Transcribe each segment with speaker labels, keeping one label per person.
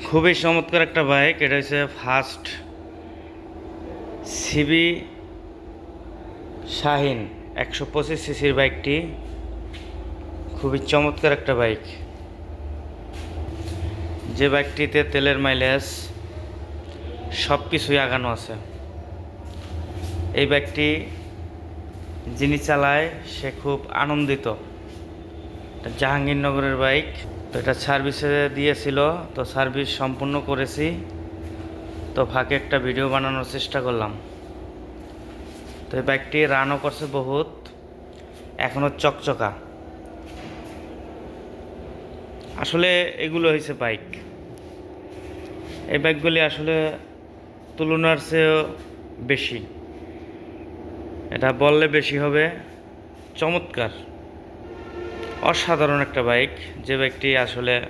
Speaker 1: খুবই চমৎকার একটা বাইক এটা হচ্ছে ফার্স্ট সিবি শাহিন, একশো পঁচিশ সিসির বাইকটি খুবই চমৎকার একটা বাইক যে বাইকটিতে তেলের মাইলেজ সব কিছুই আগানো আছে। এই বাইকটি যিনি চালায়, সে খুব আনন্দিত। জাহাঙ্গীরনগরের বাইক, তো এটা সার্ভিসে দিয়েছিল, তো সার্ভিস সম্পূর্ণ করেছি। তো ফাঁকে একটা ভিডিও বানানোর চেষ্টা করলাম। তো এই বাইকটি রানও করছে বহুত এখনও চকচকা। আসলে এগুলো হয়েছে বাইক এই বাইকগুলি আসলে তুলনার চেয়েও বেশি। এটা বললে বেশি হবে, চমৎকার। অসাধারণ একটা বাইক। যে বাইকটি আসলে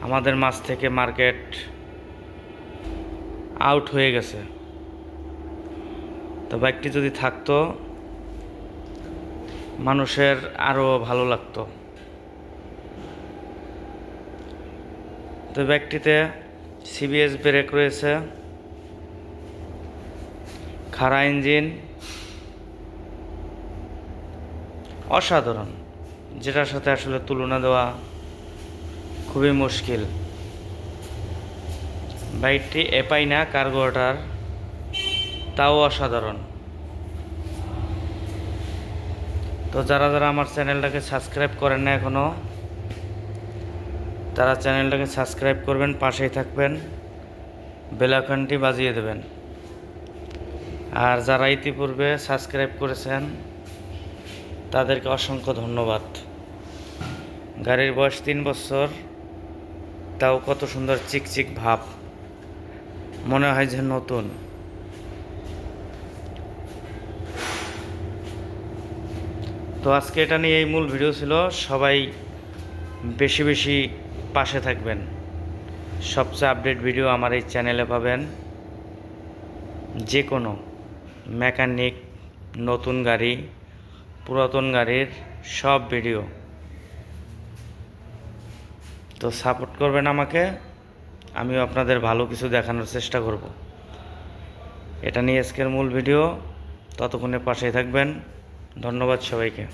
Speaker 1: আমাদের মাছ থেকে মার্কেট আউট হয়ে গেছে। তো বাইকটি যদি থাকতো, মানুষের আরও ভালো লাগতো। তো বাইকটিতে সিবিএস ব্রেক রয়েছে। খাড়া ইঞ্জিন। অসাধারণ। যেটার সাথে আসলে তুলনা দেওয়া খুবই মুশকিল। বাইকটি এপাই না কার্গোটার তাও অসাধারণ। তো যারা যারা আমার চ্যানেলটাকে সাবস্ক্রাইব করেন না এখনও তারা চ্যানেলটাকে সাবস্ক্রাইব করবেন, পাশেই থাকবেন বেলাকানটি বাজিয়ে দেবেন। আর যারা ইতিপূর্বে সাবস্ক্রাইব করেছেন তাদেরকে অসংখ্য ধন্যবাদ। গাড়ির বয়স তিন বছর, তাও কত সুন্দর চিকচিক ভাব। মনে হয় যে নতুন। তো আজকে এটা নিয়ে এই মূল ভিডিও ছিল। সবাই বেশি বেশি পাশে থাকবেন। সবচেয়ে আপডেট ভিডিও আমার এই চ্যানেলে পাবেন। যে কোনো মেকানিক নতুন গাড়ি পুরাতন গাড়ির সব ভিডিও। তো সাপোর্ট করবেন আমাকে, আমিও আপনাদের ভালো কিছু দেখানোর চেষ্টা করব। এটা নিয়ে আজকের মূল ভিডিও, ততক্ষণে পাশেই থাকবেন। ধন্যবাদ সবাইকে।